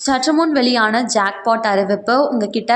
சற்று முன் வெளியான ஜாக்பாட் அறிவிப்பு உங்ககிட்ட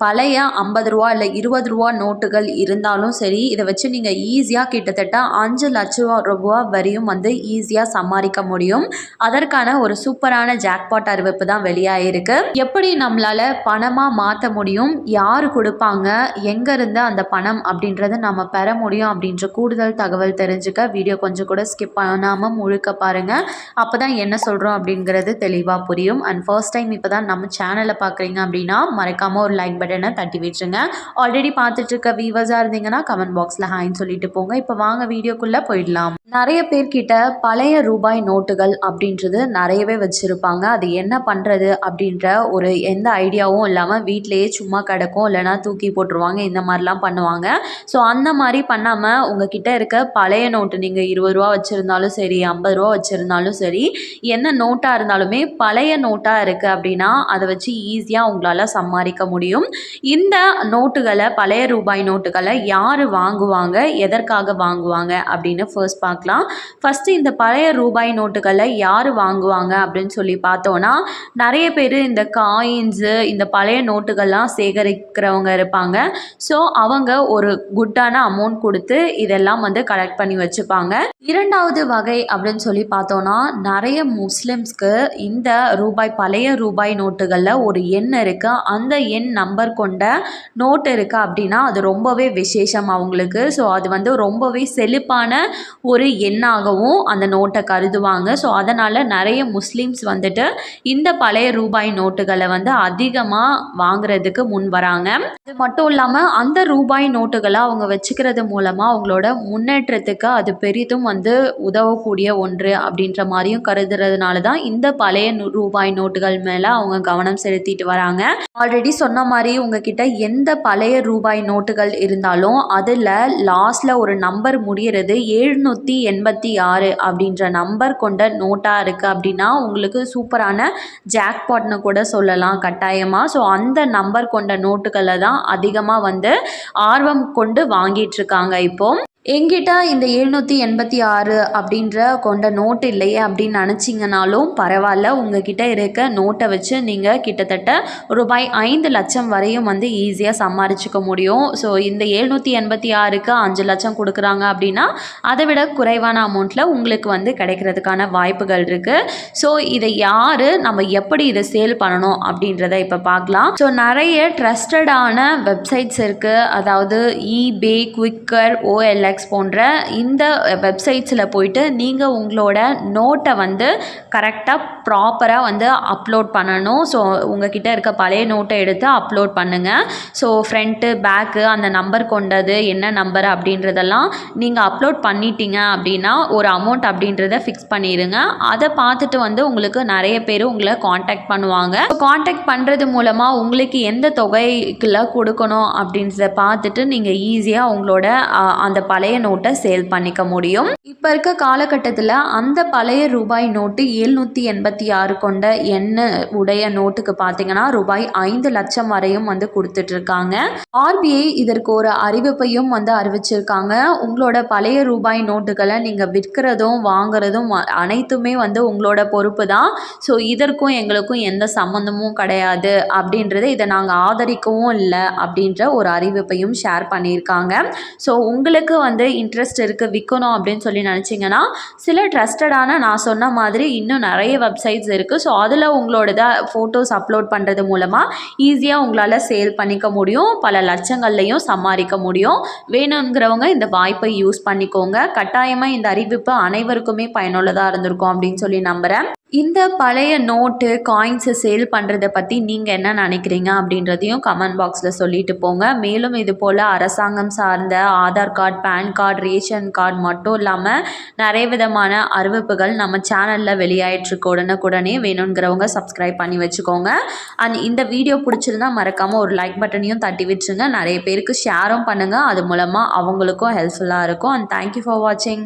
பழைய ஐம்பது ரூபா இல்லை இருபது ரூபா நோட்டுகள் இருந்தாலும் சரி இதை வச்சு நீங்கள் ஈஸியாக கிட்டத்தட்ட அஞ்சு லட்சம் ரூபா வரையும் வந்து ஈஸியாக சம்பாதிக்க முடியும். அதற்கான ஒரு சூப்பரான ஜாக்பாட் அறிவிப்பு தான் வெளியாகிருக்கு எப்படி நம்மளால் பணமாக மாற்ற முடியும்? யார் கொடுப்பாங்க? எங்கேருந்து அந்த பணம் அப்படின்றத நம்ம பெற முடியும் அப்படின்ற கூடுதல் தகவல் தெரிஞ்சுக்க வீடியோ கொஞ்சம் கூட ஸ்கிப் பண்ணாமல் முழுக்க பாருங்கள் அப்போ தான் என்ன சொல்கிறோம் அப்படிங்கிறது தெளிவாக புரியும். அண்ட் ஃபர்ஸ்ட் ஃபர்ஸ்ட் டைம் இப்போ தான் நம்ம சேனலை பார்க்குறீங்க அப்படின்னா மறக்காமல் ஒரு லைக் பட்டனை தட்டி விட்டுருங்க. ஆல்ரெடி பார்த்துட்ருக்க வியூவர்ஸாக இருந்தீங்கன்னா கமெண்ட் பாக்ஸில் ஹாய்ன்னு சொல்லிட்டு போங்க. இப்போ வாங்க வீடியோக்குள்ளே போயிடலாம். நிறைய பேர்கிட்ட பழைய ரூபாய் நோட்டுகள் அப்படின்றது நிறையவே வச்சுருப்பாங்க. அது என்ன பண்ணுறது அப்படின்ற ஒரு எந்த ஐடியாவும் இல்லாமல் வீட்டிலையே சும்மா கிடக்கும். இல்லைனா தூக்கி போட்டுருவாங்க. இந்த மாதிரிலாம் பண்ணுவாங்க. ஸோ அந்த மாதிரி பண்ணாமல் உங்ககிட்ட இருக்க பழைய நோட்டு நீங்கள் இருபது ரூபா வச்சுருந்தாலும் சரி ஐம்பது ரூபா வச்சுருந்தாலும் சரி என்ன நோட்டாக இருந்தாலுமே பழைய நோட்டாக இருக்குது இருக்குது அப்படின்னா அதை வச்சு ஈஸியாக உங்களால் சம்பாதிக்க முடியும். இந்த நோட்டுகளை பழைய ரூபாய் நோட்டுகளை யார் வாங்குவாங்க? எதற்காக வாங்குவாங்க? அப்படின்னு ஃபர்ஸ்ட் பார்க்கலாம். ஃபஸ்ட்டு இந்த பழைய ரூபாய் நோட்டுகளை யார் வாங்குவாங்க அப்படின்னு சொல்லி பார்த்தோன்னா நிறைய பேர் இந்த காயின்ஸு இந்த பழைய நோட்டுகள்லாம் சேகரிக்கிறவங்க இருப்பாங்க. ஸோ அவங்க ஒரு குட்டான அமௌண்ட் கொடுத்து இதெல்லாம் வந்து கலெக்ட் பண்ணி வச்சுப்பாங்க. இரண்டாவது வகை அப்படின்னு சொல்லி பார்த்தோன்னா நிறைய முஸ்லிம்ஸ்க்கு இந்த ரூபாய் பழைய ரூபாய் நோட்டுகளில் ஒரு எண் இருக்குது அந்த எண் நம்பர் கொண்ட நோட்டு இருக்குது அப்படின்னா அது ரொம்பவே விசேஷம் அவங்களுக்கு. ஸோ அது வந்து ரொம்பவே செழிப்பான ஒரு எண்ணாகவும் அந்த நோட்டை கருதுவாங்க. ஸோ அதனால் நிறைய முஸ்லீம்ஸ் வந்துட்டு இந்த பழைய ரூபாய் நோட்டுகளை வந்து அதிகமாக வாங்குறதுக்கு முன் வராங்க. அது மட்டும் இல்லாமல் அந்த ரூபாய் நோட்டுகளை அவங்க வச்சுக்கிறது மூலமாக அவங்களோட முன்னேற்றத்துக்கு அது பெரிதும் வந்து உதவக்கூடிய ஒன்று அப்படின்ற மாதிரியும் கருதுறதுனால தான் இந்த பழைய ரூபாய் நோட்டுகள் மேலே அவங்க கவனம் செலுத்திட்டு வராங்க. ஆல்ரெடி சொன்ன மாதிரி உங்ககிட்ட எந்த பழைய ரூபாய் நோட்டுகள் இருந்தாலும் அதில் லாஸ்டில் ஒரு நம்பர் முடிகிறது எழுநூற்றி எண்பத்தி ஆறு அப்படின்ற நம்பர் கொண்ட நோட்டாக இருக்குது அப்படின்னா உங்களுக்கு சூப்பரான ஜாக்பாட்னு கூட சொல்லலாம் கட்டாயமாக ஸோ அந்த நம்பர் கொண்ட நோட்டுகளை தான் அதிகமாக வந்து ஆர்வம் கொண்டு வாங்கிட்டுருக்காங்க இப்போது எங்கிட்ட இந்த எழுநூற்றி எண்பத்தி ஆறு அப்படின்ற கொண்ட நோட்டு இல்லையே அப்படின்னு நினச்சிங்கனாலும் பரவாயில்ல. உங்ககிட்ட இருக்க நோட்டை வச்சு நீங்கள் கிட்டத்தட்ட ரூபாய் ஐந்து லட்சம் வரையும் வந்து ஈஸியாக சம்பாரிச்சிக்க முடியும். ஸோ இந்த எழுநூற்றி எண்பத்தி ஆறுக்கு அஞ்சு லட்சம் கொடுக்குறாங்க அப்படின்னா அதை விட குறைவான அமௌண்ட்டில் உங்களுக்கு வந்து கிடைக்கிறதுக்கான வாய்ப்புகள் இருக்குது ஸோ இதை யார் நம்ம எப்படி இதை சேல் பண்ணணும் அப்படின்றத இப்போ பார்க்கலாம். ஸோ நிறைய ட்ரஸ்டடான வெப்சைட்ஸ் இருக்குது அதாவது இபே குவிக்கர் ஓஎல்எக்ஸ் இண்டெக்ஸ் போன்ற இந்த வெப்சைட்ஸில் போயிட்டு நீங்கள் உங்களோட நோட்டை வந்து கரெக்டாக ப்ராப்பராக வந்து அப்லோட் பண்ணணும். ஸோ உங்ககிட்ட இருக்க பழைய நோட்டை எடுத்து அப்லோட் பண்ணுங்கள் ஸோ ஃப்ரண்ட்டு பேக்கு அந்த நம்பர் கொண்டது என்ன நம்பர் அப்படின்றதெல்லாம் நீங்கள் அப்லோட் பண்ணிட்டீங்க அப்படின்னா ஒரு அமௌண்ட் அப்படின்றத ஃபிக்ஸ் பண்ணிடுங்க அதை பார்த்துட்டு வந்து உங்களுக்கு நிறைய பேர் உங்களை காண்டாக்ட் பண்ணுவாங்க. காண்டாக்ட் பண்ணுறது மூலமாக உங்களுக்கு எந்த தொகைக்குள்ள கொடுக்கணும் அப்படின்றத பார்த்துட்டு நீங்கள் ஈஸியாக உங்களோட அந்த பழைய பழைய நோட்டை சேல் பண்ணிக்க முடியும். இப்போ இருக்க காலகட்டத்தில் அந்த பழைய ரூபாய் நோட்டு எழுநூற்றி எண்பத்தி இருபத்தி ஆறு கொண்ட எண்ணெய் உடைய நோட்டுக்கு பார்த்தீங்கன்னா ரூபாய் ஐந்து லட்சம் வரையும் வந்து கொடுத்துட்ருக்காங்க. ஆர்பிஐ இதற்கு ஒரு அறிவிப்பையும் வந்து அறிவிச்சிருக்காங்க. உங்களோட பழைய ரூபாய் நோட்டுகளை நீங்கள் விற்கிறதும் வாங்குறதும் அனைத்துமே வந்து உங்களோட பொறுப்பு தான் ஸோ இதற்கும் எங்களுக்கும் எந்த சம்மந்தமும் கிடையாது அப்படின்றத இதை நாங்கள் ஆதரிக்கவும் இல்லை அப்படின்ற ஒரு அறிவிப்பையும் ஷேர் பண்ணியிருக்காங்க. ஸோ உங்களுக்கு வந்து இன்ட்ரெஸ்ட் இருக்குது விற்கணும் அப்படின்னு சொல்லி நினச்சிங்கன்னா சில ட்ரஸ்டடான நான் சொன்ன மாதிரி இன்னும் நிறைய வெப்சைட்ஸ் இருக்குது ஸோ அதில் உங்களோட ஃபோட்டோஸ் அப்லோட் பண்ணுறது மூலமாக ஈஸியாக உங்களால் சேல் பண்ணிக்க முடியும். பல லட்சங்கள்லையும் சம்பாதிக்க முடியும். வேணுங்கிறவங்க இந்த வாய்ப்பை யூஸ் பண்ணிக்கோங்க. கட்டாயமாக இந்த அறிவிப்பு அனைவருக்குமே பயனுள்ளதாக இருந்திருக்கும் அப்படின்னு சொல்லி நம்புகிறேன் இந்த பழைய நோட்டு காயின்ஸை சேல் பண்ணுறத பற்றி நீங்கள் என்ன நினைக்கிறீங்க அப்படின்றதையும் கமெண்ட் பாக்ஸில் சொல்லிட்டு போங்க. மேலும் இது போல் அரசாங்கம் சார்ந்த Aadhaar card pan card ration card மட்டும் இல்லாமல் நிறைய விதமான அறிவிப்புகள் நம்ம சேனலில் வெளியாயிட்ருக்கு உடனுக்குடனே வேணுங்கிறவங்க சப்ஸ்கிரைப் பண்ணி வச்சுக்கோங்க. அண்ட் இந்த வீடியோ பிடிச்சிருந்தா மறக்காமல் ஒரு லைக் பட்டனையும் தட்டி விட்டுருங்க. நிறைய பேருக்கு ஷேரும் பண்ணுங்கள் அது மூலமாக அவங்களுக்கும் ஹெல்ப்ஃபுல்லாக இருக்கும். அண்ட் தேங்க்யூ ஃபார் வாட்சிங்